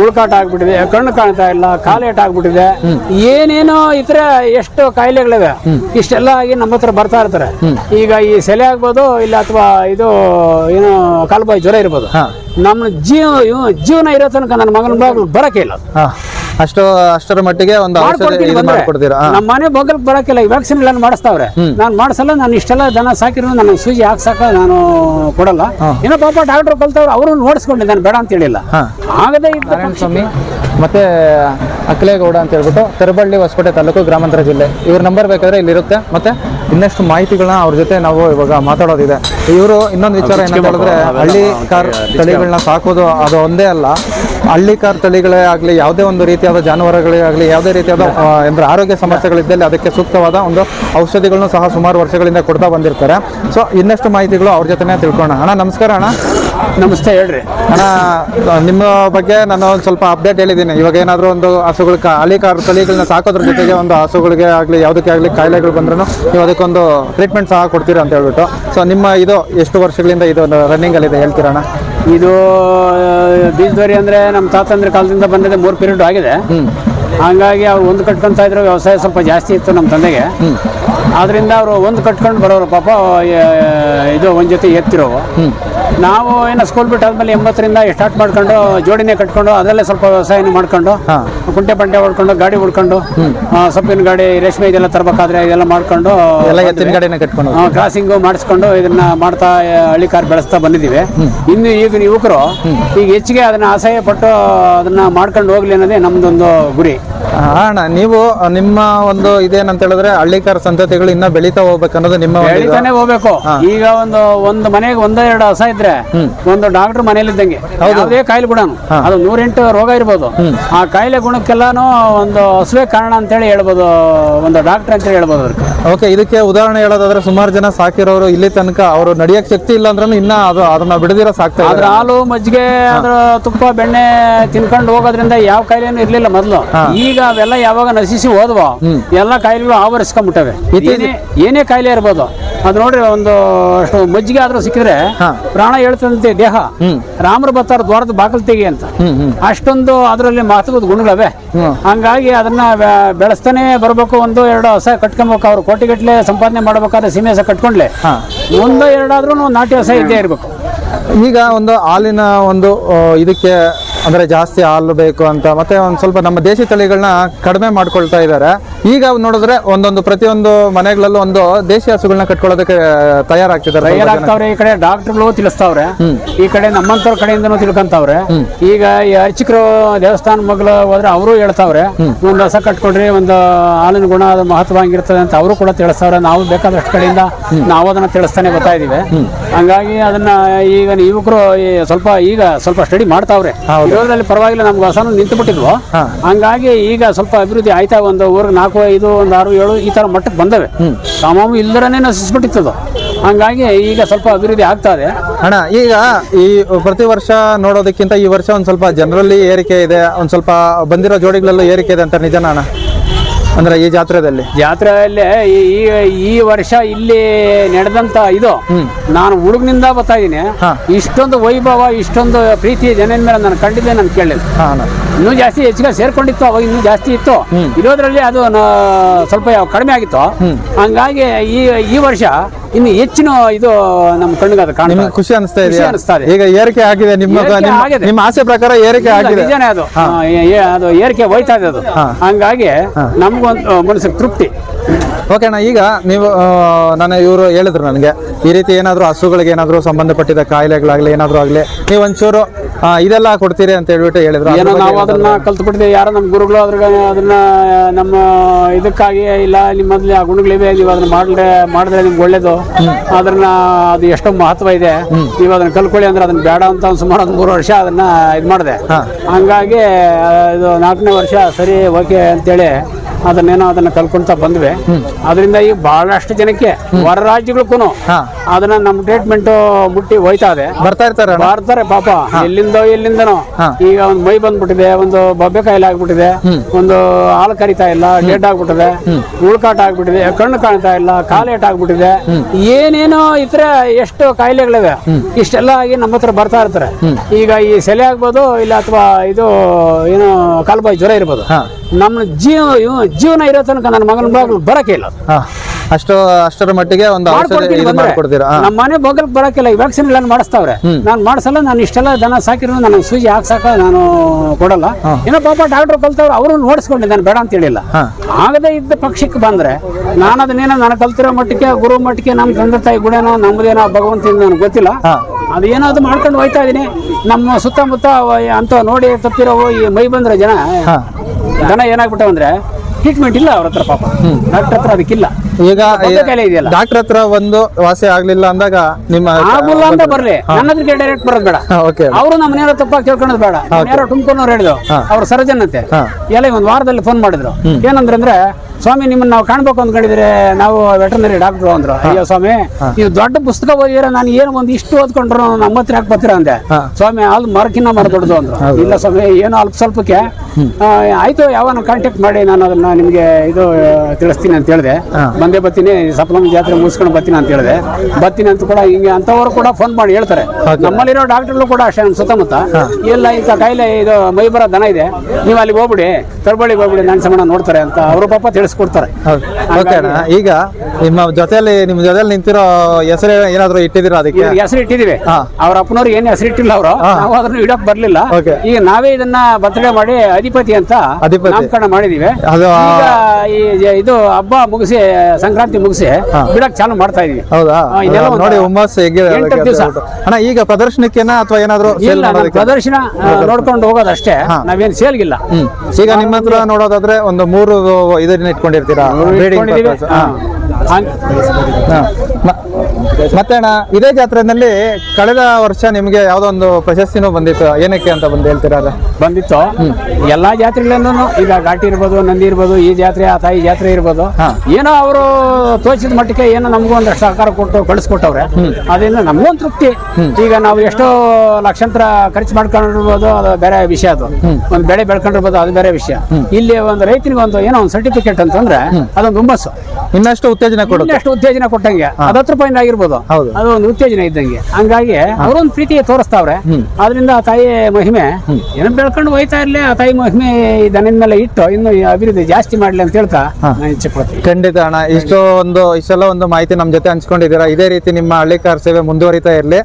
ಉಳ್ಕಾಟ ಆಗ್ಬಿಟ್ಟಿದೆ ಕಣ್ಣು ಕಾಣ್ತಾ ಇಲ್ಲ ಕಾಲೇಟ್ ಆಗ್ಬಿಟ್ಟಿದೆ. ಏನೇನೋ ಇತರ ಎಷ್ಟು ಕಾಯಿಲೆಗಳಿವೆ. ಇಷ್ಟೆಲ್ಲ ಆಗಿ ನಮ್ಮ ಹತ್ರ ಬರ್ತಾ ಇರ್ತಾರೆ. ಈಗ ಈ ಸೆಲೆ ಆಗ್ಬೋದು ಇಲ್ಲ ಅಥವಾ ಇದು ಏನು ಕಾಲುಬಾಯಿ ಜ್ವರ ಇರ್ಬೋದು. ನಮ್ಮ ಜೀವ ಜೀವನ ಇರೋ ತನಕ ನನ್ನ ಮಗನ ಬರಕ್ಕೆ ಇಲ್ಲ. ಅಷ್ಟು ಅಷ್ಟರ ಮಟ್ಟಿಗೆ ಒಂದು ಔಷಧಿ ಮಾಡ್ಕೊಡ್ತೀನಿ ಇದು ಮಾಡ್ಕೊಡ್ತೀರಾ ನಮ್ಮ ಮನೆ ಬಗ್ಗಲ್ ಬರಕ್ಕಿಲ್ಲ ವ್ಯಾಕ್ಸಿನ್ ಎಲ್ಲ ಮಾಡಿಸ್ತಾವ್ರೆ ನಾನು ಮಾಡಿಸಲ್ಲ ನಾನು ಇಷ್ಟೆಲ್ಲ ದನ ಸಾಕಿರೋ ನನಗೆ ಸೂಜಿ ಹಾಕ್ಸಕ ನಾನು ಕೊಡಲ್ಲ ಏನೋ ಪಾಪ ಡಾಕ್ಟರ್ ಕಲ್ತವ್ರು ಅವರು ನೋಡಿಸ್ಕೊಂಡೆ ನಾನು ಬೇಡ ಅಂತ ಹೇಳಿಲ್ಲ ಆಗದೆ ಸ್ವಾಮಿ ಮತ್ತೆ ಅಕ್ಲೇಗೌಡ ಅಂತ ಹೇಳ್ಬಿಟ್ಟು ತೆರಬಳ್ಳಿ ಹೊಸಪೇಟೆ ತಾಲೂಕು ಗ್ರಾಮಾಂತರ ಜಿಲ್ಲೆ ಇವ್ರ ನಂಬರ್ ಬೇಕಾದ್ರೆ ಇಲ್ಲಿರುತ್ತೆ ಮತ್ತೆ ಇನ್ನಷ್ಟು ಮಾಹಿತಿಗಳನ್ನ ಅವ್ರ ಜೊತೆ ನಾವು ಇವಾಗ ಮಾತಾಡೋದಿದೆ ಇವರು ಇನ್ನೊಂದು ವಿಚಾರ ಏನಂತ ಹೇಳಿದ್ರೆ ಹಳ್ಳಿ ಕಾರ್ ತಳಿಗಳನ್ನ ಸಾಕೋದು ಅದು ಒಂದೇ ಅಲ್ಲ ಹಳ್ಳಿ ಕಾರ್ ತಳಿಗಳೇ ಆಗಲಿ ಯಾವುದೇ ಒಂದು ರೀತಿಯಾದ ಜಾನುವಾರುಗಳೇ ಆಗಲಿ ಯಾವುದೇ ರೀತಿಯಾದ ಅಂದರೆ ಆರೋಗ್ಯ ಸಮಸ್ಯೆಗಳಿದ್ದಲ್ಲಿ ಅದಕ್ಕೆ ಸೂಕ್ತವಾದ ಒಂದು ಔಷಧಿಗಳನ್ನು ಸಹ ಸುಮಾರು ವರ್ಷಗಳಿಂದ ಕೊಡ್ತಾ ಬಂದಿರ್ತಾರೆ. ಸೊ ಇನ್ನಷ್ಟು ಮಾಹಿತಿಗಳು ಅವ್ರ ಜೊತೆನೇ ತಿಳ್ಕೊಳ್ಳೋಣ. ಅಣ್ಣ ನಮಸ್ಕಾರ ಅಣ್ಣ. ನಮಸ್ತೆ ಹೇಳ್ರಿ. ಅಣ್ಣ ನಿಮ್ಮ ಬಗ್ಗೆ ನಾನು ಒಂದು ಸ್ವಲ್ಪ ಅಪ್ಡೇಟ್ ಹೇಳಿದ್ದೀನಿ. ಇವಾಗ ಏನಾದರೂ ಒಂದು ಹಸುಗಳ ಹಳಿ ಕಾರ್ ತಳಿಗಳನ್ನ ಸಾಕೋದ್ರ ಜೊತೆಗೆ ಒಂದು ಹಸುಗಳಿಗೆ ಆಗಲಿ ಯಾವುದಕ್ಕೆ ಆಗಲಿ ಕಾಯಿಲೆಗಳು ಬಂದ್ರೂ ನೀವು ಅದಕ್ಕೊಂದು ಟ್ರೀಟ್ಮೆಂಟ್ ಸಹ ಕೊಡ್ತೀರಾ ಅಂತ ಹೇಳ್ಬಿಟ್ಟು. ಸೊ ನಿಮ್ಮ ಇದು ಎಷ್ಟು ವರ್ಷಗಳಿಂದ ಇದು ರನ್ನಿಂಗಲ್ಲಿದೆ ಹೇಳ್ತೀರಣ್ಣ ಇದು ಬೀಜದವರಿ ಅಂದ್ರೆ ನಮ್ಮ ತಾತಂದ್ರ ಕಾಲದಿಂದ ಬಂದಿದೆ ಮೂರು ಪೀರಿಯಡ್ ಆಗಿದೆ. ಹಂಗಾಗಿ ಅವ್ರು ಒಂದು ಕಟ್ಕೊಂತ ಇದ್ರು ವ್ಯವಸಾಯ ಸ್ವಲ್ಪ ಜಾಸ್ತಿ ಇತ್ತು ನಮ್ಮ ತಂದೆಗೆ. ಆದ್ರಿಂದ ಅವರು ಒಂದು ಕಟ್ಕೊಂಡು ಬರೋರು ಪಾಪ ಇದು ಒಂದ್ ಜೊತೆ ಎತ್ತಿರೋವು ನಾವು ಏನೋ ಸ್ಕೂಲ್ ಬಿಟ್ಟು ಆದ್ಮೇಲೆ ಎಂಬತ್ತರಿಂದ ಸ್ಟಾರ್ಟ್ ಮಾಡ್ಕೊಂಡು ಜೋಡಿನೇ ಕಟ್ಕೊಂಡು ಅದರಲ್ಲೇ ಸ್ವಲ್ಪ ವ್ಯವಸಾಯನ ಮಾಡ್ಕೊಂಡು. ಕುಂಟೆ ಪಂಟೆ ಹೊಡ್ಕೊಂಡು ಗಾಡಿ ಹೊಡ್ಕೊಂಡು ಸೊಪ್ಪಿನ ಗಾಡಿ ರೇಷ್ಮೆ ಇದೆಲ್ಲ ತರಬೇಕಾದ್ರೆ ಇದೆಲ್ಲ ಮಾಡ್ಕೊಂಡು ಎಲ್ಲ ಎತ್ತಿನ ಗಾಡಿನ ಕಟ್ಕೊಂಡು ಕ್ರಾಸಿಂಗು ಮಾಡಿಸ್ಕೊಂಡು ಇದನ್ನ ಮಾಡ್ತಾ ಹಳ್ಳಿ ಕಾರ್ ಬೆಳೆಸ್ತಾ ಬಂದಿದ್ದೀವಿ. ಇನ್ನು ಈಗ ಯುವಕರು ಈಗ ಹೆಚ್ಚಿಗೆ ಅದನ್ನ ಆಸೆ ಪಟ್ಟು ಅದನ್ನ ಮಾಡ್ಕೊಂಡು ಹೋಗ್ಲಿ ಅನ್ನೋದೇ ನಮ್ದೊಂದು ಗುರಿ. ಅಣ್ಣ ನೀವು ನಿಮ್ಮ ಒಂದು ಇದೇನಂತ ಹೇಳಿದ್ರೆ ಹಳ್ಳಿಕಾರ ಸಂತತಿಗಳು ಇನ್ನ ಬೆಳೀತಾ ಹೋಗ್ಬೇಕು ಅನ್ನೋದು ನಿಮ್ಮ. ಬೆಳಿತಾನೆ ಹೋಗ್ಬೇಕು. ಈಗ ಒಂದು ಒಂದು ಮನೆಗೆ ಒಂದೆರಡು ಹಸ ಇದ್ರೆ ಒಂದು ಡಾಕ್ಟರ್ ಮನೇಲಿ ಇದ್ದಂಗೆ ಯಾವುದೇ ಕಾಯಿಲೆ ಗುಣ ಅದು ನೂರೆಂಟು ರೋಗ ಇರ್ಬೋದು. ಆ ಕಾಯಿಲೆ ಗುಣಕ್ಕೆಲ್ಲಾನು ಒಂದು ಹಸುವೆ ಕಾರಣ ಅಂತೇಳಿ ಹೇಳ್ಬೋದು ಒಂದು ಡಾಕ್ಟರ್ ಅಂತೇಳಿ ಹೇಳ್ಬೋದು ಅದಕ್ಕೆ. ಓಕೆ ಇದಕ್ಕೆ ಉದಾಹರಣೆ ಹೇಳೋದಾದ್ರೆ ಸುಮಾರು ಜನ ಸಾಕಿರೋರು ಇಲ್ಲಿ ತನಕ ಅವರು ನಡಿಯಕ್ ಶಕ್ತಿ ಇಲ್ಲ ಅಂದ್ರೂ ಇನ್ನ ಅದು ಅದನ್ನ ಬಿಡದಿರೋ ಸಾಕ್ತಾ ಅದ್ರ ಹಾಲು ಮಜ್ಜಿಗೆ ಅದ್ರ ತುಪ್ಪ ಬೆಣ್ಣೆ ತಿನ್ಕೊಂಡು ಹೋಗೋದ್ರಿಂದ ಯಾವ ಕಾಯಿಲೆನೂ ಇರ್ಲಿಲ್ಲ ಮೊದಲು. ಈಗ ಅವೆಲ್ಲ ಯಾವಾಗ ನಶಿಸಿ ಹೋದ್ವೋ ಎಲ್ಲ ಕಾಯಿಲೆಗಳು ಆವರಿಸ್ಕೊಂಡ್ಬಿಟ್ಟವೆ. ಏನೇ ಕಾಯಿಲೆ ಇರ್ಬೋದು. ಅದು ನೋಡ್ರಿ ಒಂದು ಅಷ್ಟು ಮಜ್ಜಿಗೆ ಆದ್ರೂ ಸಿಕ್ಕಿದ್ರೆ. ಪ್ರಾಣ ಹೇಳ್ತಂತೆ ದೇಹ. ರಾಮರು ಬರ್ತಾರ ದ್ವಾರದ ಬಾಕಲ್ ತೆಗಿ ಅಂತ. ಅಷ್ಟೊಂದು ಅದರಲ್ಲಿ ಮಹತ್ವದ ಗುಣಗಳವೆ. ಹಂಗಾಗಿ ಅದನ್ನ ಬೆಳೆಸ್ತಾನೆ ಬರಬೇಕು ಒಂದು ಎರಡು ಹೊಸ ಕಟ್ಕೊಬೇಕು ಅವ್ರು ಕೋಟಿಗಟ್ಲೆ ಸಂಪಾದನೆ ಮಾಡ್ಬೇಕಾದ್ರೆ ಸೀಮೆ ಹೊಸ ಕಟ್ಕೊಂಡ್ಲೆ. ಒಂದು ಎರಡಾದ್ರೂ ನಾಟಿ ಹೊಸ ಇದ್ದೇ ಇರಬೇಕು. ಈಗ ಒಂದು ಹಾಲಿನ ಒಂದು ಇದಕ್ಕೆ ಅಂದ್ರೆ ಜಾಸ್ತಿ ಹಾಲು ಬೇಕು ಅಂತ ಮತ್ತೆ ಒಂದ್ ಸ್ವಲ್ಪ ನಮ್ಮ ದೇಶಿ ತಳಿಗಳನ್ನ ಕಡಿಮೆ ಮಾಡ್ಕೊಳ್ತಾ ಇದ್ದಾರೆ ಈಗ ನೋಡಿದ್ರೆ ಒಂದೊಂದು ಪ್ರತಿಯೊಂದು ಮನೆಗಳಲ್ಲೂ ಒಂದು ದೇಶಿ ಹಸುಗಳನ್ನ ಕಟ್ಕೊಳ್ಳೋದಕ್ಕೆ ತಯಾರಾಗ್ತಿದ್ದಾರೆ. ತಯಾರಾಗ್ತಾವ್ರೆ ಈ ಕಡೆ ಡಾಕ್ಟರ್ಗಳು ತಿಳಿಸ್ತಾವ್ರೆ. ಈ ಕಡೆ ನಮ್ಮಂತವ್ರ ಕಡೆಯಿಂದ ತಿಳ್ಕೊಂತವ್ರೆ. ಈಗ ಈ ಅರ್ಚಕರು ದೇವಸ್ಥಾನ ಮಗ್ಳು ಹೋದ್ರೆ ಅವರು ಹೇಳ್ತಾವ್ರೆ ಒಂದು ಹಸ ಕಟ್ಕೊಡ್ರಿ ಒಂದು ಹಾಲಿನ ಗುಣ ಅದು ಮಹತ್ವ ಹಂಗಿರ್ತದೆ ಅಂತ ಅವರು ಕೂಡ ತಿಳಿಸ್ತಾವ್ರೆ. ನಾವು ಬೇಕಾದಷ್ಟು ಕಡೆಯಿಂದ ನಾವು ಅದನ್ನ ತಿಳಿಸ್ತಾನೆ ಬರ್ತಾ ಇದೀವಿ. ಹಂಗಾಗಿ ಅದನ್ನ ಈಗ ಯುವಕರು ಸ್ವಲ್ಪ ಈಗ ಸ್ವಲ್ಪ ಸ್ಟಡಿ ಮಾಡ್ತಾವ್ರೆ. ಇರೋದ್ರಲ್ಲಿ ಪರವಾಗಿಲ್ಲ ನಮ್ಗೆ ಹೊಸನು ನಿಂತು ಬಿಟ್ಟಿದ್ವು ಹಂಗಾಗಿ ಈಗ ಸ್ವಲ್ಪ ಅಭಿವೃದ್ಧಿ ಆಯ್ತಾ ಒಂದು ಊರಿಗೆ ನಾಲ್ಕು ಐದು ಒಂದು ಆರು ಏಳು ಈ ತರ ಮಟ್ಟಕ್ಕೆ ಬಂದವೆ. ಸಾಮಾನು ಇಲ್ದರನೇ ನಶಿಸ್ಬಿಟ್ಟಿತ್ತದು. ಹಂಗಾಗಿ ಈಗ ಸ್ವಲ್ಪ ಅಭಿವೃದ್ಧಿ ಆಗ್ತಾ ಇದೆ. ಅಣ್ಣ ಈಗ ಈ ಪ್ರತಿ ವರ್ಷ ನೋಡೋದಕ್ಕಿಂತ ಈ ವರ್ಷ ಒಂದ್ ಸ್ವಲ್ಪ ಜನರಲ್ಲಿ ಏರಿಕೆ ಇದೆ ಒಂದ್ ಸ್ವಲ್ಪ ಬಂದಿರೋ ಜೋಡಿಗಳಲ್ಲೂ ಏರಿಕೆ ಇದೆ ಅಂತ ನಿಜನಾ ಅಣ್ಣ? ಅಂದ್ರೆ ಈ ಜಾತ್ರೆದಲ್ಲಿ? ಜಾತ್ರೆಯಲ್ಲಿ ಈ ಈ- ಈ ವರ್ಷ ಇಲ್ಲಿ ನಡೆದಂತ ಇದು ನಾನು ಹುಡುಗನಿಂದ ಬರ್ತಾ ಇದೀನಿ ಹಾ. ಇಷ್ಟೊಂದು ವೈಭವ ಇಷ್ಟೊಂದು ಪ್ರೀತಿ ಜನನ ಮೇಲೆ ನಾನು ಕಂಡಿದ್ದೆ ನಾನು ಕೇಳಿಲ್ಲ ಹಾ ಅಣ್ಣ. ಇನ್ನೂ ಜಾಸ್ತಿ ಹೆಚ್ಚಿಗೆ ಸೇರ್ಕೊಂಡಿತ್ತು ಅವಾಗ ಇನ್ನೂ ಜಾಸ್ತಿ ಇತ್ತು. ಇರೋದ್ರಲ್ಲಿ ಅದು ನ- ಸ್ವಲ್ಪ ಯಾವ- ಕಡಿಮೆ ಆಗಿತ್ತು. ಹಂಗಾಗಿ ಈ ಈ ವರ್ಷ ಇನ್ನು ಹೆಚ್ಚಿನ ಇದು ನಮ್ಮ ಕಣ್ಣಿಗೆ ಅದು ನಿಮ್ಗೆ ಖುಷಿ ಅನಿಸ್ತಾ ಖುಷಿ ಇದೆಯಾ? ಅನಿಸ್ತಾ ಇದೆ. ಈಗ ಏರಿಕೆ ಆಗಿದೆ ನಿಮ್ಮ ಏರಿಕೆ ನಿಮ್ಮ- ಆಗಿದೆ. ನಿಮ್ಮ ಆಸೆ ಪ್ರಕಾರ ಏರಿಕೆ ಆಗಿದೆ. ನಿಜನೇ ಅದು. ಆ, ಏ- ಏ- ಅದು ಏರಿಕೆ ಹೋಯ್ತಾ ಇದೆ ಅದು. ಹಂಗಾಗಿ ನಮ್ಗೊಂದು ಮನಸ್ಸಿಗೆ ತೃಪ್ತಿ. ಓಕೆ ಅಣ್ಣ ಈಗ ನೀವು ಆ, ನಾನು ಇವರು ಹೇಳಿದ್ರು ನನಗೆ. ಈ ರೀತಿ ಏನಾದರೂ ಹಸುಗಳಿಗೆ ಏನಾದರೂ ಸಂಬಂಧಪಟ್ಟಿದ ಕಾಯಿಲೆಗಳಾಗಲಿ ಏನಾದರೂ ಆಗಲಿ ನೀವು ಒಂಚೂರು ಆ, ಇದೆಲ್ಲ ಕೊಡ್ತೀರಿ ಅಂತ ಹೇಳ್ಬಿಟ್ಟು ಹೇಳಿದ್ರು. ಅದ್ರ ಏನೋ ಬಗ್ಗೆ ನಾವು ಅದನ್ನ ಕಲ್ತ್ಬಿಟ್ಟಿದ್ದೀವಿ. ಯಾರೋ ನಮ್ಮ ಗುರುಗಳು ಅದ್ರ ಅದನ್ನ ನಮ್ಮ ಇದಕ್ಕಾಗಿ ಇಲ್ಲ ನಿಮ್ಮಲ್ಲಿ ಆ ಗುಣಗಳಿವೆ ನೀವು ಅದನ್ನ ಮಾಡಿದ್ರೆ ಮಾಡಿದ್ರೆ ನಿಮ್ಗೆ ಒಳ್ಳೇದು. ಅದನ್ನ ಅದು ಎಷ್ಟೋ ಮಹತ್ವ ಇದೆ. ನೀವು ಅದನ್ನ ಕಲ್ಕೊಳ್ಳಿ ಅಂದ್ರೆ ಅದನ್ನ ಬೇಡ ಅಂತ ಒಂದು ಸುಮಾರು ಒಂದು ಮೂರು ವರ್ಷ ಅದನ್ನ ಇದು ಮಾಡಿದೆ. ಹಂಗಾಗಿ ಇದು ನಾಲ್ಕನೇ ವರ್ಷ ಸರಿ ಓಕೆ ಅಂತೇಳಿ ಅದನ್ನೇನೋ ಅದನ್ನ ಕಲ್ಕೊಂತ ಬಂದ್ವಿ. ಅದರಿಂದ ಈ ಬಹಳಷ್ಟು ಜನಕ್ಕೆ ಹೊರ ರಾಜ್ಯಗಳಿಗೂ ಅದನ್ನ ನಮ್ಮ ಟ್ರೀಟ್ಮೆಂಟ್ ಮುಟ್ಟಿ ಹೋಯ್ತಾ ಇದೆ. ಬರ್ತಾ ಇರ್ತಾರೆ ಬರ್ತಾರೆ ಪಾಪ. ಎಲ್ಲಿಂದೋ ಎಲ್ಲಿಂದನೋ. ಈಗ ಒಂದು ಮೈ ಬಂದ್ಬಿಟ್ಟಿದೆ ಒಂದು ಬೊಬ್ಬೆ ಕಾಯಿಲೆ ಆಗ್ಬಿಟ್ಟಿದೆ ಒಂದು ಹಾಲು ಕರಿತಾ ಇಲ್ಲ ಡೆಡ್ ಆಗ್ಬಿಟ್ಟಿದೆ ಉಳ್ಕಾಟ ಆಗ್ಬಿಟ್ಟಿದೆ ಕಣ್ಣು ಕಾಣ್ತಾ ಇಲ್ಲ ಕಾಲೇಟ್ ಆಗ್ಬಿಟ್ಟಿದೆ. ಏನೇನೋ ಇತರ ಎಷ್ಟು ಕಾಯಿಲೆಗಳಿವೆ ಇಷ್ಟೆಲ್ಲ ಆಗಿ ನಮ್ಮ ಹತ್ರ ಬರ್ತಾ ಇರ್ತಾರೆ. ಈಗ ಈ ಸೆಲೆ ಆಗ್ಬೋದು ಇಲ್ಲ ಅಥವಾ ಇದು ಏನು ಕಾಲ್ಬಾಯಿ ಜ್ವರ ಇರ್ಬೋದು. ನಮ್ಮ ಜೀವ ಜೀವನ ಇರೋ ತನಕ ನನ್ನ ಮಗನ ಬಾಗಿಲು ಬರಕ್ಕೆ ಇಲ್ಲ. ಅಷ್ಟು ಅಷ್ಟರ ಮಟ್ಟಿಗೆ ಒಂದು. ಮಾಡ್ಕೊಡ್ತೀರಾ? ನಮ್ಮ ಮನೆ ಬಗಲ್ ಬರಕಿಲ್ಲ ಈ ವ್ಯಾಕ್ಸಿನ್ ಎಲ್ಲ ಮಾಡಿಸ್ತಾವ್ರೆ. ನಾನು ಮಾಡಿಸಲ್ಲ ನಾನು ಇಷ್ಟೆಲ್ಲ ದನ ಸಾಕಿರೋ ನನಗೆ ಸೂಜಿ ಹಾಕ್ಸಾಕ ನಾನು ಕೊಡಲ್ಲ. ಏನೋ ಪಾಪ ಡಾಕ್ಟರ್ ಕಲ್ತವ್ರು ಅವರು ನೋಡಿಸ್ಕೊಂಡಿದ್ದಾನೆ ಬೇಡ ಅಂತ ಹೇಳಿಲ್ಲ. ಆಗದೆ ಇದ್ದ ಪಕ್ಷಕ್ಕೆ ಬಂದ್ರೆ ನಾನು ಅದನ್ನೇನೋ ನಾನು ಕಲ್ತಿರೋ ಮಟ್ಟಿಗೆ ಗುರು ಮಟ್ಟಿಗೆ ನಮ್ಮ ತಂದೆ ತಾಯಿ ಗುಡೇನೋ ನಮ್ಮದೇನೋ ಭಗವಂತ ನನಗೆ ಗೊತ್ತಿಲ್ಲ. ಹಾ. ಅದೇನೋ ಅದು ಮಾಡ್ಕೊಂಡು ಹೋಯ್ತಾ ಇದೀನಿ. ನಮ್ಮ ಸುತ್ತಮುತ್ತ ಅಂತ ನೋಡಿ ತಪ್ಪಿರೋ ಈ ಮೈ ಬಂದ್ರೆ ಜನ. ದನ ಏನಾಗ್ಬಿಟ್ಟವ ಅಂದ್ರೆ ಟ್ರೀಟ್ಮೆಂಟ್ ಇಲ್ಲ ಅವ್ರ ಹತ್ರ ಪಾಪ. ಡಾಕ್ಟರ್ ಹತ್ರ ಅದಕ್ಕಿಲ್ಲ. ಈಗ ಡಾಕ್ಟರ್ ಹತ್ರ ಒಂದು ವಾಸಿ ಆಗ್ಲಿಲ್ಲ ಅಂದಾಗ ನಿಮ್ಮ ಆಗುಲ್ಲ ಅಂತ ಬರ್ಲಿ. ನನ್ನ ಡೈರೆಕ್ಟ್ ಬರೋದ್ ಬೇಡ. ಅವರು ನಮ್ಮ ಮನೆಯವ್ರ ತಪ್ಪಾಗಿ ತಿಳ್ಕೊಳ್ಳೋದು ಬೇಡ. ಯಾರೋ ತುಮಕೂರ್ನವ್ರು ಹೇಳಿದ್ರು. ಅವ್ರ ಸರ್ಜನ್ ಅಂತೆ. ಎಲ್ಲ ಒಂದು ವಾರದಲ್ಲಿ ಫೋನ್ ಮಾಡಿದ್ರು. ಏನಂದ್ರೆ ಅಂದ್ರೆ ಸ್ವಾಮಿ ನಿಮ್ಮನ್ನ ನಾವು ಕಾಣ್ಬೇಕು ಅಂದ್ಕೊಂಡಿದ್ರೆ ನಾವು ವೆಟರ್ನರಿ ಡಾಕ್ಟರ್ ಅಂದ್ರು. ಅಯ್ಯೋ ಸ್ವಾಮಿ ನೀವು ದೊಡ್ಡ ಪುಸ್ತಕ ಓದಿದ್ರೆ ನಾನು ಏನು ಒಂದು ಇಷ್ಟು ಓದ್ಕೊಂಡ್ರು ನಮ್ಮ ಹತ್ರ ಯಾಕೆ ಬರ್ತೀರ ಅಂದೆ. ಸ್ವಾಮಿ ಅಲ್ಲಿ ಮರಕಿನ್ನ ಮರ ದೊಡ್ಡದು ಅಂದ್ರು. ಇಲ್ಲ ಸ್ವಾಮಿ ಏನೋ ಅಲ್ಪ ಸ್ವಲ್ಪಕ್ಕೆ. ಆಯ್ತು ಯಾವನ ಕಾಂಟ್ಯಾಕ್ಟ್ ಮಾಡಿ ನಾನು ಅದನ್ನ ನಿಮ್ಗೆ ಇದು ತಿಳಿಸ್ತೀನಿ ಅಂತ ಹೇಳಿದೆ. ಬಂದೇ ಬರ್ತೀನಿ ಸಪ್ಲಮ್ ಜಾತ್ರೆ ಮುಗಿಸ್ಕೊಂಡು ಬರ್ತೀನಿ ಅಂತ ಹೇಳಿದೆ. ಬರ್ತೀನಿ ಅಂತ ಕೂಡ ಹಿಂಗೆ ಅಂತವರು ಕೂಡ ಫೋನ್ ಮಾಡಿ ಹೇಳ್ತಾರೆ. ನಮ್ಮಲ್ಲಿರೋ ಡಾಕ್ಟರ್ಗಳು ಕೂಡ ಅಷ್ಟೇ ಸುತ್ತಮುತ್ತ. ಎಲ್ಲ ಇಂಥ ಕಾಯಿಲೆ ಇದು ಮೈ ಬರೋ ದನ ಇದೆ. ನೀವು ಅಲ್ಲಿಗೆ ಹೋಗ್ಬಿಡಿ ತರಬಳ್ಳಿ ಹೋಗ್ಬಿಡಿ ನನ್ನ ಸಂಬಂಧ ನೋಡ್ತಾರೆ ಅಂತ ಅವರು ಪಾಪ ತಿಳಿಸ್ಕೊಡ್ತಾರೆ. ಈಗ ನಿಮ್ಮ ಜೊತೆಯಲ್ಲಿ ನಿಮ್ಮ ಜೊತೆಯಲ್ಲಿ ನಿಂತಿರೋ ಹೆಸರು ಏನಾದ್ರು ಇಟ್ಟಿದ್ದೀರಾ ಅದಕ್ಕೆ? ಹೆಸರು ಇಟ್ಟಿದೀವಿ ಹಾ. ಅವ್ರ ಅಪ್ಪನವ್ರು ಏನು ಹೆಸರು ಇಟ್ಟಿಲ್ಲ ಅವರು. ನಾವು ಅದನ್ನು ಇಡಕ್ ಬರ್ಲಿಲ್ಲ. ಈಗ ನಾವೇ ಇದನ್ನ ಬರ್ತಡೇ ಮಾಡಿ ಅಧಿಪತಿ ಅಂತ ಅಧಿಪತಿ. ನಾಮಕರಣ ಮಾಡಿದೀವಿ ಇದು ಹಬ್ಬ ಮುಗಿಸಿ ಸಂಕ್ರಾಂತಿ ಮುಗಿಸಿ ಬಿಡಕ್ ಚಾಲು ಮಾಡ್ತಾ ಇದೀವಿ. ಹೌದಾ? ನೋಡಿ ಹುಮ್ಮಸ್ ಹೇಗೆ ಎಂಟು ದಿವ್ಸ. ಅಣ್ಣ ಈಗ ಪ್ರದರ್ಶನಕ್ಕೆನಾ ಅಥವಾ ಏನಾದ್ರು ಇಲ್ಲ ಪ್ರದರ್ಶನ ನೋಡ್ಕೊಂಡು ಹೋಗೋದಷ್ಟೇ. ನಾವೇನ್ ಸೇಲ್ಗಿಲ್ಲ ಈಗ ನಿಮ್ಮ ಹತ್ರ ನೋಡೋದಾದ್ರೆ ಒಂದು ಮೂರು ಇದನ್ನ ಇಟ್ಕೊಂಡಿರ್ತೀರಾ? ಇಟ್ಕೊಂಡಿದೀವಿ. ಮತ್ತೆ ಅಣ್ಣ ಇದೇ ಜಾತ್ರೆನಲ್ಲಿ ಕಳೆದ ವರ್ಷ ನಿಮಗೆ ಯಾವ್ದೋ ಒಂದು ಪ್ರಶಸ್ತಿನೂ ಬಂದಿತ್ತು. ಏನಕ್ಕೆ ಅಂತ ಬಂದು ಹೇಳ್ತೀರಾ ಅದು? ಬಂದಿತ್ತು. ಎಲ್ಲಾ ಜಾತ್ರೆಗಳಲ್ಲೂ ಈಗ ಘಾಟಿ ಇರ್ಬೋದು ನಂದಿ ಇರ್ಬೋದು ಈ ಜಾತ್ರೆ ಆ ತಾಯಿ ಜಾತ್ರೆ ಇರ್ಬೋದು. ಏನೋ ಅವರು ತೋರಿಸಿದ ಮಟ್ಟಿಗೆ ಏನೋ ನಮಗೂ ಒಂದು ಸಹಕಾರ ಕೊಟ್ಟು ಕಳಿಸ್ಕೊಟ್ಟವ್ರೆ. ಅದರಿಂದ ನಮಗೊಂದು ತೃಪ್ತಿ. ಈಗ ನಾವು ಎಷ್ಟೋ ಲಕ್ಷಾಂತರ ಖರ್ಚು ಮಾಡ್ಕೊಂಡಿರ್ಬೋದು ಅದು ಬೇರೆ ವಿಷಯ ಅದು. ಒಂದು ಬೆಳೆ ಬೆಳ್ಕೊಂಡಿರ್ಬೋದು ಅದು ಬೇರೆ ವಿಷಯ. ಇಲ್ಲಿ ಒಂದು ರೈತನಿಗೆ ಒಂದು ಏನೋ ಒಂದು ಸರ್ಟಿಫಿಕೇಟ್ ಅಂತಂದ್ರೆ ಅದೊಂದು ಹುಮ್ಮಸ್ಸು. ಇನ್ನಷ್ಟು ಉತ್ತೇಜನ ಕೊಡುತ್ತೆ. ಇನ್ನಷ್ಟು ಉತ್ತೇಜನ ಕೊಟ್ಟಂಗೆ. ಅದು ಹತ್ತು ರೂಪಾಯಿಂದ ಆಗಿರ್ಬೋದು. ಹೌದು. ಅದು ಒಂದು ಉತ್ತೇಜನ ಇದ್ದಂಗೆ. ಹಂಗಾಗಿ ಅವರೊಂದು ಪ್ರೀತಿ ತೋರಿಸ್ತಾವ್ರೆ. ಅದರಿಂದ ಆ ತಾಯಿ ಮಹಿಮೆ ಏನೋ ಬೆಳ್ಕೊಂಡು ಹೋಯ್ತಾ ಇರ್ಲಿ ಆ ತಾಯಿ ಮಹಿಮೆ ಈ ದನದ ಮೇಲೆ ಇಟ್ಟು ಇನ್ನು ಈ ಅಭಿವೃದ್ಧಿ ಜಾಸ್ತಿ ಮಾಡ್ಲಿ ಅಂತ ಹೇಳ್ತಾ ನಾನು ಇಚ್ಛೆ ಪಡ್ತೀನಿ ಖಂಡಿತ ಅಣ್ಣ ಇಷ್ಟೋ ಒಂದು ಇಷ್ಟೆಲ್ಲ ಒಂದು ಮಾಹಿತಿ ನಮ್ಮ ಜೊತೆ ಹಂಚ್ಕೊಂಡಿದ್ದೀರಾ. ಇದೇ ರೀತಿ ನಿಮ್ಮ ಹಳ್ಳಿಕಾರ್ ಸೇವೆ ಮುಂದುವರಿತಾ ಇರಲಿ.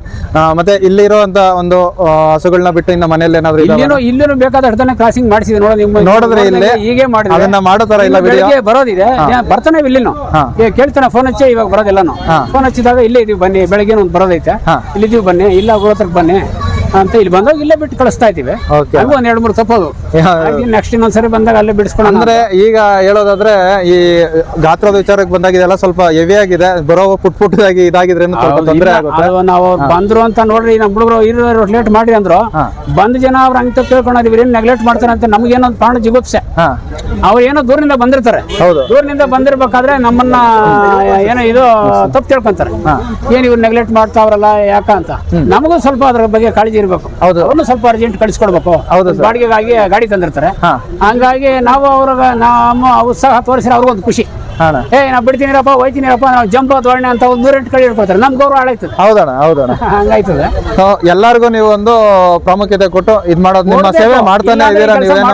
ಮತ್ತೆ ಇಲ್ಲಿರುವಂತ ಒಂದು ಆ, ಹಸುಗಳನ್ನ ಬಿಟ್ಟು ಇನ್ನು ಮನೆಯಲ್ಲಿ ಏನಾದ್ರು ಇದಾವ ಇಲ್ಲೇನೋ ಬೇಕಾದ ಬೇಕಾದಷ್ಟು ದನ ಕ್ರಾಸಿಂಗ್ ಮಾಡಿಸಿದೆ ನೋಡೋ ನಿಮ್ಮ ನೋಡಿದ್ರೆ ಇಲ್ಲಿ. ಹೀಗೆ ಮಾಡಿದ್ರೆ. ಅದನ್ನ ಮಾಡೋ ತರ ಇಲ್ಲ ವಿಡಿಯೋ ಬರೋದಿದೆ. ಏನ್ ಬರ್ತಾನೆ ಇಲ್ಲಿನು. ಈಗ ಕೇಳ್ತಾನೆ ಫೋನ್ ಹಚ್ಚಿ ಇವಾಗ ಬರೋದಿಲ್ಲನು ಹಾ. ಫೋನ್ ಹಚ್ಚಿದಾಗ ಇಲ್ಲೇ ಇದೀವಿ ಬನ್ನಿ ಬೆಳಗ್ಗೆ ಒಂದು ಬರೋದೈತೆ. ಇಲ್ಲಿದ್ದೀವಿ ಬನ್ನಿ ಇಲ್ಲ ಗೋತ್ರಕ್ಕೆ ಬನ್ನಿ ಅಂತ ಇಲ್ಲಿ ಬಂದಾಗ ಇಲ್ಲೇ ಬಿಟ್ಟು ಕಳಿಸ್ತಾ ಇದೀವಿ Okay. ಹಂಗೂ ಒಂದ್ ಎರಡ್ ಮೂರು ತಪ್ಪೋದು ನೆಕ್ಸ್ಟ್ ಇನ್ನೊಂದ್ಸರಿ ಬಂದಾಗ ಅಲ್ಲೇ ಬಿಡಿಸ್ಕೊಂಡು ಅಂದ್ರೆ ಈಗ ಹೇಳೋದಾದ್ರೆ ಈ ಗಾತ್ರದ ವಿಚಾರಕ್ಕೆ ಬಂದಾಗ ಇದೆಲ್ಲ ಸ್ವಲ್ಪ ಹೆವಿ ಆಗಿದೆ ಬರೋ ಪುಟ್ ಪುಟ್ಟದಾಗಿ ಇದಾಗಿದ್ರೆ ಸ್ವಲ್ಪ ತೊಂದರೆ ಆಗುತ್ತೆ. ಅದು ನಾವು ಅವ್ರು ಬಂದ್ರು ಅಂತ ನೋಡ್ರಿ ನಮ್ ಹುಡುಗರು ಇರೋ ಲೇಟ್ ಮಾಡ್ರಿ ಅಂದ್ರು. ಹಾ. ಬಂದ ಜನ ಅವ್ರ ಅಂತ ತಪ್ಪು ತಿಳ್ಕೊಂಡು ಏನ್ ನೆಗ್ಲೆಕ್ಟ್ ಮಾಡ್ತಾರೆ ಅಂತ ನಮ್ಗೇನೋ ಒಂದು ಪ್ರಾಣ ಜಿಗುಪ್ಸೆ. ಹಾ. ಅವ್ರು ಏನೋ ದೂರದಿಂದ ಬಂದಿರ್ತಾರೆ. ಹೌದು. ದೂರದಿಂದ ಬಂದಿರ್ಬೇಕಾದ್ರೆ ನಮ್ಮನ್ನ ಏನೋ ಇದು ತಪ್ಪು ತಿಳ್ಕೊಂತಾರೆ. ಏನ್ ಇವ್ರು ನೆಗ್ಲೆಕ್ಟ್ ಮಾಡ್ತಾವ್ರಲ್ಲ ಯಾಕ ಅಂತ. ನಮಗೂ ಸ್ವಲ್ಪ ಅದ್ರ ಬಗ್ಗೆ ಕಾಳಜಿ ಇರ್ಬೇಕು. ಹೌದು. ಅವನು ಸ್ವಲ್ಪ ಅರ್ಜೆಂಟ್ ಕಳಿಸ್ಕೊಡ್ಬೇಕು. ಹೌದು ಸರ್. ಬಾಡಿಗೆಗಾಗಿ ಗಾಡಿ ತಂದಿರ್ತಾರೆ. ಹಾ. ಹಂಗಾಗಿ ನಾವು ಅವ್ರಿಗೆ ನಮ್ಮ ಉತ್ಸಾಹ ತೋರಿಸಿದ್ರೆ ಅವ್ರಿಗೊಂದು ಖುಷಿ. ಅಣ್ಣ. ಏ ನಾ ಬಿಡ್ತೀನಿರಪ್ಪ ಹೋಯ್ತೀನಿರಪ್ಪ ನಾವು ಜಂಪ್ ಧೋರಣೆ ಅಂತ ಒಂದು ನೂರೆಂಟು ಕಡೆ ಇಟ್ಕೊಳ್ತಾರೆ ನಮ್ ಗೌರವ ಹಾಳಾಯ್ತದೆ. ಹೌದಣ್ಣ ಹೌದಣ್ಣ. ಹಂಗಾಯ್ತದೆ. ಸೊ ಎಲ್ಲಾರ್ಗು ನೀವು ಒಂದು ಪ್ರಾಮುಖ್ಯತೆ ಕೊಟ್ಟು ಇದ್ ಮಾಡೋದು ನಿಮ್ಮ ಸೇವೆ ಮಾಡ್ತಾನೆ ಇದ್ದೀರಾ ನೀವೇನು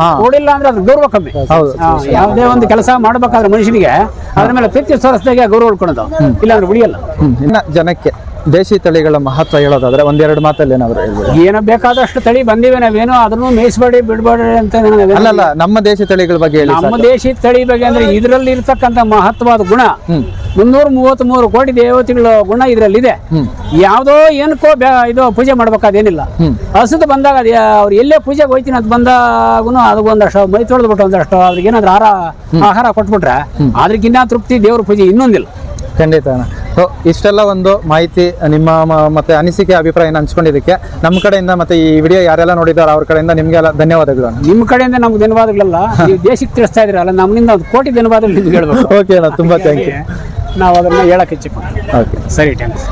ಹಾ. ನೋಡಿಲ್ಲ ಅಂದ್ರೆ ಅದು ಗೌರವ ಕಮ್ಮಿ. ಹೌದು. ಯಾವುದೇ ಒಂದು ಕೆಲಸ ಮಾಡ್ಬೇಕಾದ್ರೆ ಮನುಷ್ಯನಿಗೆ ಅದ್ರ ಮೇಲೆ ಪ್ರತಿ ಸ್ವರಸ್ತೆಗೆ ಗೌರವ ಉಳ್ಕೊಳೋದು. ಇಲ್ಲಾಂದ್ರೆ ಉಳಿಯಲ್ಲ. ಹ್ಮ್. ಇನ್ನ ಜನಕ್ಕೆ ದೇಶಿ ತಳಿಗಳ ಮಹತ್ವ ಹೇಳೋದಾದ್ರೆ ಒಂದೆರಡು ಮಾತಲ್ಲಿ ಏನಾದ್ರು ಹೇಳ್ಬೋದು? ಏನೋ ಬೇಕಾದಷ್ಟು ತಳಿ ಬಂದಿವೆ ನಾವೇನು ಅದನ್ನು ಮೇಯಿಸ್ಬೇಡಿ ಬಿಡ್ಬೇಡಿ ಅಂತ ಅಲ್ಲ ಅಲ್ಲಲ್ಲ ನಮ್ಮ ದೇಶಿ ತಳಿಗಳ ಬಗ್ಗೆ ಹೇಳಿ ನಮ್ಮ ದೇಶಿ ತಳಿ ಬಗ್ಗೆ ಅಂದ್ರೆ ಇದರಲ್ಲಿ ಇರ್ತಕ್ಕಂಥ ಮಹತ್ವದ ಗುಣ. ಮುನ್ನೂರ ಮೂವತ್ತ್ ಮೂರು ಕೋಟಿ ದೇವತೆಗಳ ಗುಣ ಇದರಲ್ಲಿ ಇದೆ ಹ್ಮ್. ಯಾವುದೋ ಏನಕ್ಕೋ ಬ್ಯಾ- ಇದು ಪೂಜೆ ಮಾಡ್ಬೇಕಾದೇನಿಲ್ಲ. ಹ್ಮ್. ಹಸುದು ಬಂದಾಗ ಅದು ಅವ್ರು ಎಲ್ಲೇ ಪೂಜೆಗೆ ಹೋಯ್ತೀನಿ ಅದು ಬಂದಾಗೂ ಅದಕ್ಕೆ ಒಂದಷ್ಟು ಮೈ ತೊಳೆದ್ಬಿಟ್ಟು ಒಂದಷ್ಟು ಅದ್ರಿಗೆ ಏನಾದ್ರು ಆಹಾರ ಆಹಾರ ಕೊಟ್ಬಿಟ್ರೆ ಅದಕ್ಕಿನ್ನ ತೃಪ್ತಿ ದೇವ್ರ ಪೂಜೆ ಇನ್ನೊಂದಿಲ್ಲ. ಖಂಡಿತ ಅಣ್ಣ. ಸೊ ಇಷ್ಟೆಲ್ಲ ಒಂದು ಮಾಹಿತಿ ನಿಮ್ಮ ಮತ್ತೆ ಅನಿಸಿಕೆ ಅಭಿಪ್ರಾಯನ ಹಂಚ್ಕೊಂಡಿದ್ದಕ್ಕೆ ನಮ್ಮ ಕಡೆಯಿಂದ ಮತ್ತೆ ಈ ವಿಡಿಯೋ ಯಾರೆಲ್ಲ ನೋಡಿದಾರೆ ಅವ್ರ ಕಡೆಯಿಂದ ನಿಮಗೆಲ್ಲ ಧನ್ಯವಾದಗಳು ನಿಮ್ಮ ಕಡೆಯಿಂದ ನಮ್ಗೆ ಧನ್ಯವಾದಗಳಲ್ಲ ನೀವು ದೇಶಕ್ಕೆ ತಿಳಿಸ್ತಾ ಇದ್ರಲ್ಲ ನಮ್ಮಿಂದ ಒಂದು ಕೋಟಿ ಧನ್ಯವಾದಗಳು ನಿಮ್ಗೆ ಹೇಳ್ಬೇಕು. ಓಕೆ ಅಣ್ಣ ತುಂಬಾ ಥ್ಯಾಂಕ್ ಯು ನಾವು ಅದನ್ನ ಹೇಳಕ್ಕೆ ಇಚ್ಛೆ ಓಕೆ ಸರಿ ಥ್ಯಾಂಕ್ಸ್